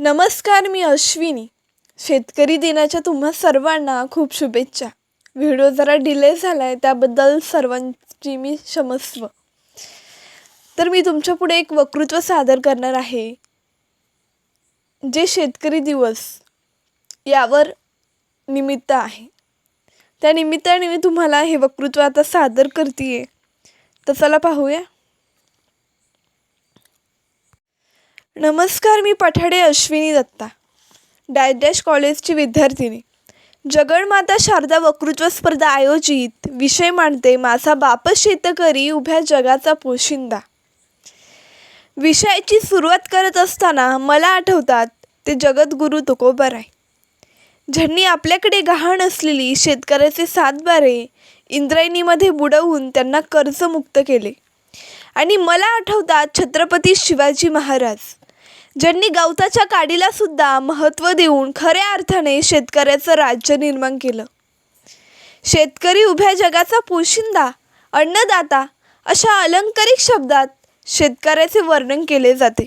नमस्कार मी अश्विनी. शेतकरी दिनाच्या तुम्हा सर्वांना खूप शुभेच्छा. व्हिडिओ जरा डिले झाला आहे त्याबद्दल सर्वांची मी क्षमस्व. तर मी तुमच्यापुढे एक वक्तृत्व सादर करणार आहे. जे शेतकरी दिवस यावर निमित्त आहे. त्या निमित्ताने मी तुम्हाला हे वक्तृत्व आता सादर करते तर चला पाहूया. नमस्कार मी पठाडे अश्विनी दत्ता डायडॅश कॉलेजची विद्यार्थिनी. जगणमाता शारदा वक्तृत्व स्पर्धा आयोजित विषय मांडते माझा बाप शेतकरी उभ्या जगाचा पोशिंदा. विषयाची सुरुवात करत असताना मला आठवतात ते जगद्गुरू आहे ज्यांनी आपल्याकडे गहाण असलेली शेतकऱ्याचे सातबारे इंद्रायणीमध्ये बुडवून त्यांना कर्जमुक्त केले. आणि मला आठवतात छत्रपती शिवाजी महाराज. ज्यांनी गवताच्या काडीला सुद्धा महत्त्व देऊन खऱ्या अर्थाने शेतकऱ्याचं राज्य निर्माण केलं. शेतकरी उभ्या जगाचा पोशिंदा अन्नदाता अशा अलंकारिक शब्दात शेतकऱ्याचे वर्णन केले जाते.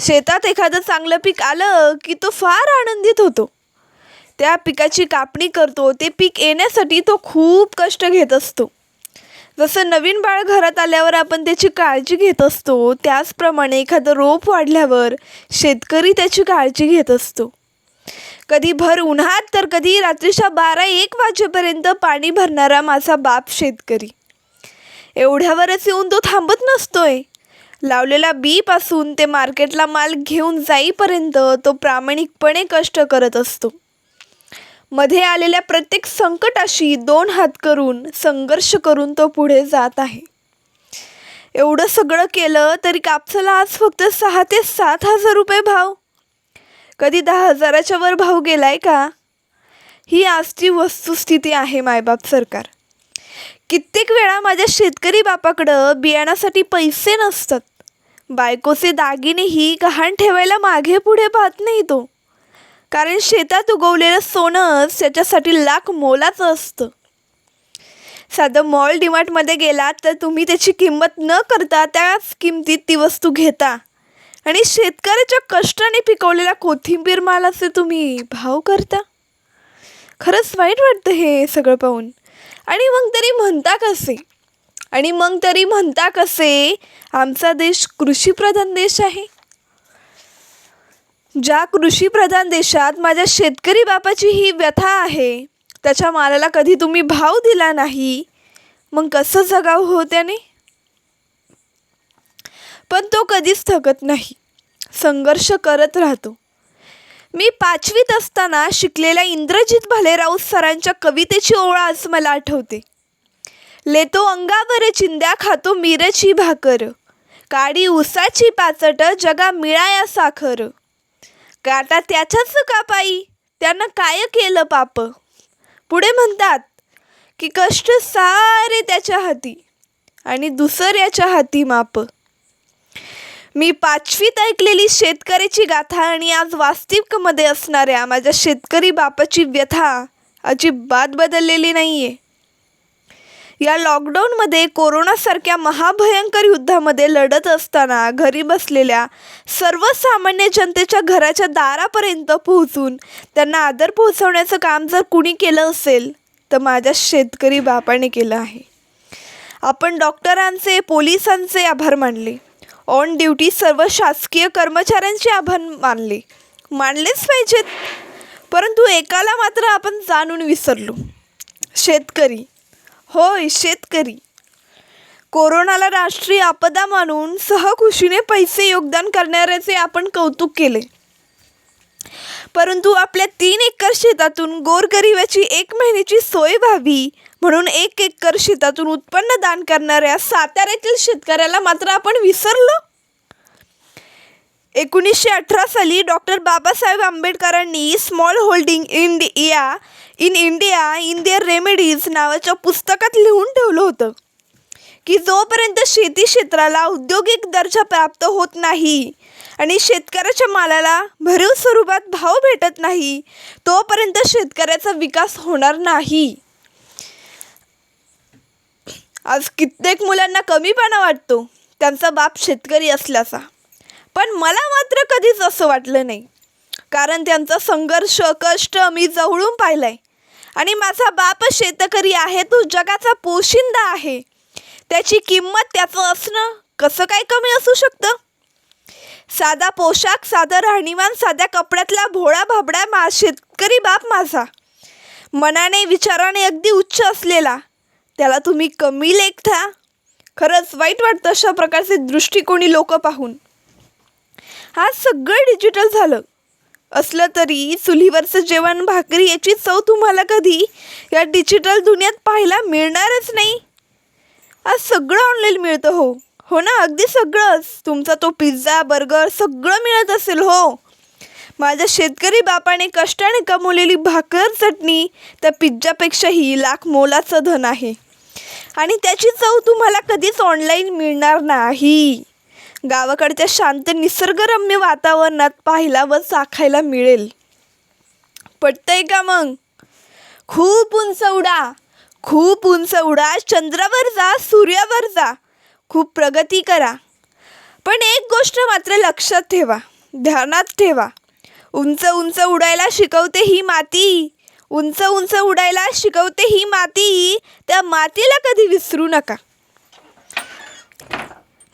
शेतात एखादं चांगलं पीक आलं की तो फार आनंदित होतो. त्या पिकाची कापणी करतो ते पीक येण्यासाठी तो खूप कष्ट घेत असतो. जसं नवीन बाळ घरात आल्यावर आपण त्याची काळजी घेत असतो त्याचप्रमाणे एखादं रोप वाढल्यावर शेतकरी त्याची काळजी घेत असतो. कधी भर उन्हात तर कधी रात्रीच्या बारा एक वाजेपर्यंत पाणी भरणारा माझा बाप शेतकरी. एवढ्यावरच येऊन तो थांबत नसतोय. लावलेला बीपासून ते मार्केटला माल घेऊन जाईपर्यंत तो प्रामाणिकपणे कष्ट करत असतो. मध्ये आलेल्या प्रत्येक संकटाशी दोन हात करून संघर्ष करून तो पुढे जात आहे. एवढं सगळं केलं तरी कापसाला आज फक्त सहा ते सात हजार रुपये भाव. कधी दहा हजाराच्या वर भाव गेलाय का? ही आजची वस्तुस्थिती आहे मायबाप सरकार. कित्येक वेळा माझ्या शेतकरी बापाकडं बियाणासाठी पैसे नसतात. बायकोचे दागिनेही गहाण ठेवायला मागे पुढे पाहत नाही तो. कारण शेतात उगवलेलं सोनंच त्याच्यासाठी लाख मोलाचं असतं. साधं मॉल डिमार्टमध्ये गेलात तर तुम्ही त्याची किंमत न करता त्याच किमतीत ती वस्तू घेता. आणि शेतकऱ्याच्या कष्टाने पिकवलेल्या कोथिंबीर मालाचे तुम्ही भाव करता. खरंच वाईट वाटतं हे सगळं पाहून. आणि मग तरी म्हणता कसे? आणि मग तरी म्हणता कसे? आमचा देश कृषीप्रधान देश आहे. ज्या कृषीप्रधान देशात माझ्या शेतकरी बापाची ही व्यथा आहे त्याच्या मालाला कधी तुम्ही भाव दिला नाही मग कसं जगाव हो त्याने? पण तो कधीच थकत नाही संघर्ष करत राहतो. मी पाचवीत असताना शिकलेल्या इंद्रजित भालेराव सरांच्या कवितेची ओळ आज मला आठवते. लेतो अंगावर चिंद्या खातो मिरची भाकर काडी उसाची पाचट जगा मिळाया साखर. काटा त्याच्याच कापाई त्यानं काय केलं पाप? पुढे म्हणतात की कष्ट सारे त्याच्या हाती आणि दुसऱ्याच्या हाती माप. मी पाचवीत ऐकलेली शेतकऱ्याची गाथा आणि आज वास्तविकमध्ये असणाऱ्या माझ्या शेतकरी बापाची व्यथा अजिबात बदललेली नाही आहे या लॉकडाऊनमध्ये कोरोनासारख्या महाभयंकर युद्धामध्ये लढत असताना घरी बसलेल्या सर्वसामान्य जनतेच्या घराच्या दारापर्यंत पोहोचून त्यांना आदर पोहोचवण्याचं काम जर कुणी केलं असेल तर माझ्या शेतकरी बापाने केलं आहे. आपण डॉक्टरांचे पोलिसांचे आभार मानले. ऑन ड्युटी सर्व शासकीय कर्मचाऱ्यांचे आभार मानले. मानलेच पाहिजेत. परंतु एकाला मात्र आपण जाणून विसरलो. शेतकरी होय शेतकरी. कोरोनाला राष्ट्रीय आपदा मानून सहखुशीने पैसे योगदान करणाऱ्याचे आपण कौतुक केले. परंतु आपल्या तीन एकर शेतातून गोरगरिबाची एक महिन्याची सोय व्हावी म्हणून एक एकर शेतातून उत्पन्न दान करणाऱ्या साताऱ्यातील शेतकऱ्याला मात्र आपण विसरलो. एकोणीसशे अठरा साली डॉक्टर बाबासाहेब आंबेडकरांनी small holding India in India in their remedies नावाच्या पुस्तकात लिहून ठेवलं होतं. की जोपर्यंत शेती क्षेत्राला औद्योगिक दर्जा प्राप्त होत नाही आणि शेतकऱ्याच्या मालाला भरीव स्वरूपात भाव भेटत नाही तोपर्यंत शेतकऱ्याचा विकास होणार नाही. आज कित्येक मुलांना कमीपणा वाटतो त्यांचा बाप शेतकरी असल्याचा. पण मला मात्र कधीच असं वाटलं नाही. कारण त्यांचा संघर्ष कष्ट मी जवळून पाहिलाय. आणि माझा बाप शेतकरी आहे तो जगाचा पोशिंदा आहे. त्याची किंमत त्याचं असणं कसं काय कमी असू शकतं? साधा पोशाख साधं राहणीमान साध्या कपड्यातला भोळा भाबडा मा शेतकरी बाप माझा. मनाने विचाराने अगदी उच्च असलेला. त्याला तुम्ही कमी लेखता. खरंच वाईट वाटतं अशा प्रकारचे दृष्टिकोनी लोक पाहून. आज सगळं डिजिटल झालं. असलं तरी चुलीवरचं जेवण भाकरी याची चव तुम्हाला कधी या डिजिटल दुनियात पाहायला मिळणारच नाही. आज सगळं ऑनलाईन मिळतं हो. हो ना? अगदी सगळंच. तुमचा तो पिझ्झा बर्गर सगळं मिळत असेल हो. माझ्या शेतकरी बापाने कष्टाने कमवलेली भाकर चटणी त्या पिझ्झापेक्षाही लाख मोलाचं धन आहे. आणि त्याची चव तुम्हाला कधीच ऑनलाईन मिळणार नाही. गावाकडच्या शांत निसर्गरम्य वातावरणात पाहायला व चाखायला मिळेल. पटतंय का मग? खूप उंच उडा. खूप उंच उडा. चंद्रावर जा सूर्यावर जा. खूप प्रगती करा. पण एक गोष्ट मात्र लक्षात ठेवा ध्यानात ठेवा. उंच उंच उडायला शिकवते ही माती. उंच उंच उडायला शिकवते ही माती. त्या मातीला कधी विसरू नका.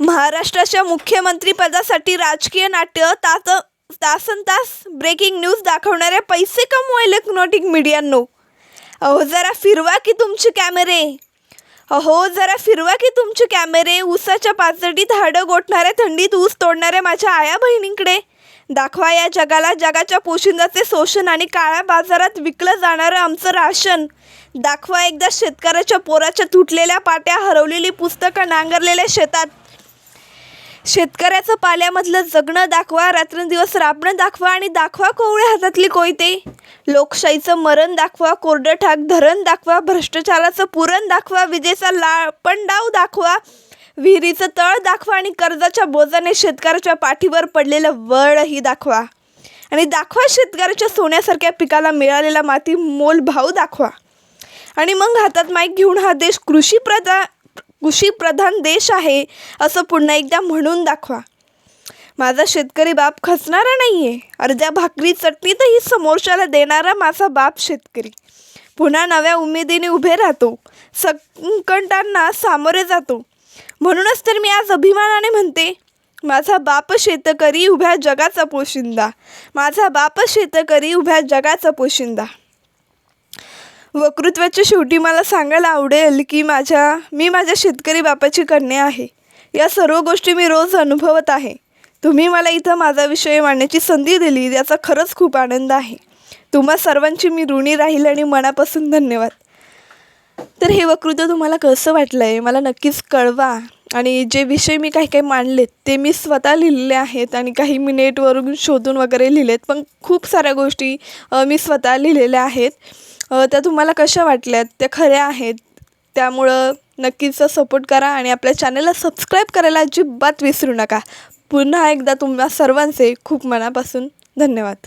महाराष्ट्राच्या मुख्यमंत्रीपदासाठी राजकीय नाट्य तास तासन तास ब्रेकिंग न्यूज दाखवणाऱ्या पैसे कमवा इलेक्ट्रॉनिक मीडियांनो अहो जरा फिरवा की तुमचे कॅमेरे. अहो जरा फिरवा की तुमचे कॅमेरे. ऊसाच्या पाचडीत हाडं गोठणाऱ्या थंडीत ऊस तोडणाऱ्या माझ्या आया बहिणींकडे. दाखवा या जगाला. जगाच्या पोशिंदाचे शोषण आणि काळ्या बाजारात विकलं जाणारं आमचं राशन. दाखवा एकदा शेतकऱ्याच्या पोराच्या तुटलेल्या पाट्या हरवलेली पुस्तकं नांगरलेल्या शेतात. शेतकऱ्याचं पाल्यामधलं जगणं दाखवा रात्रंदिवस राबणं दाखवा आणि दाखवा कोवळ्या हातातली कोयते. लोकशाहीचं मरण दाखवा कोरडं ठाक धरण दाखवा भ्रष्टाचाराचं पुरण दाखवा विजेचा लापणडाव दाखवा विहिरीचं तळ दाखवा आणि कर्जाच्या बोजाने शेतकऱ्याच्या पाठीवर पडलेलं वळही दाखवा. आणि दाखवा शेतकऱ्याच्या सोन्यासारख्या पिकाला मिळालेला माती मोल भाव दाखवा. आणि मग हातात माईक घेऊन हा देश कृषी प्रदा कृषीप्रधान देश आहे असं पुन्हा एकदा म्हणून दाखवा. माझा शेतकरी बाप खचणारा नाही आहे अर्ध्या भाकरी चटणीतही समोरच्याला देणारा माझा बाप शेतकरी. पुन्हा नव्या उमेदीने उभे राहतो. संकटांना सामोरे जातो. म्हणूनच तर मी आज अभिमानाने म्हणते माझा बाप शेतकरी उभ्या जगाचा पोशिंदा. माझा बाप शेतकरी उभ्या जगाचा पोशिंदा. वक्तृत्वाच्या शेवटी मला सांगायला आवडेल की माझ्या मी माझ्या शेतकरी बापाची कन्या आहे. या सर्व गोष्टी मी रोज अनुभवत आहे. तुम्ही मला इथं माझा विषय मांडण्याची संधी दिली याचा खरंच खूप आनंद आहे. तुम्हा सर्वांची मी ऋणी राहील आणि मनापासून धन्यवाद. तर हे वक्तृत्व तुम्हाला कसं वाटलं आहे मला नक्कीच कळवा. आणि जे विषय मी काही काही मांडलेत ते मी स्वतः लिहिलेले आहेत आणि काही मी नेटवरून शोधून वगैरे लिहिलेत पण खूप साऱ्या गोष्टी मी स्वतः लिहिलेल्या आहेत. त्या तुम्हाला कशा वाटल्यात? त्या खऱ्या आहेत. त्यामुळं नक्कीच सपोर्ट करा आणि आपल्या चॅनलला सबस्क्राईब करायला अजिबात विसरू नका. पुन्हा एकदा तुम्हा सर्वांचे खूप मनापासून धन्यवाद.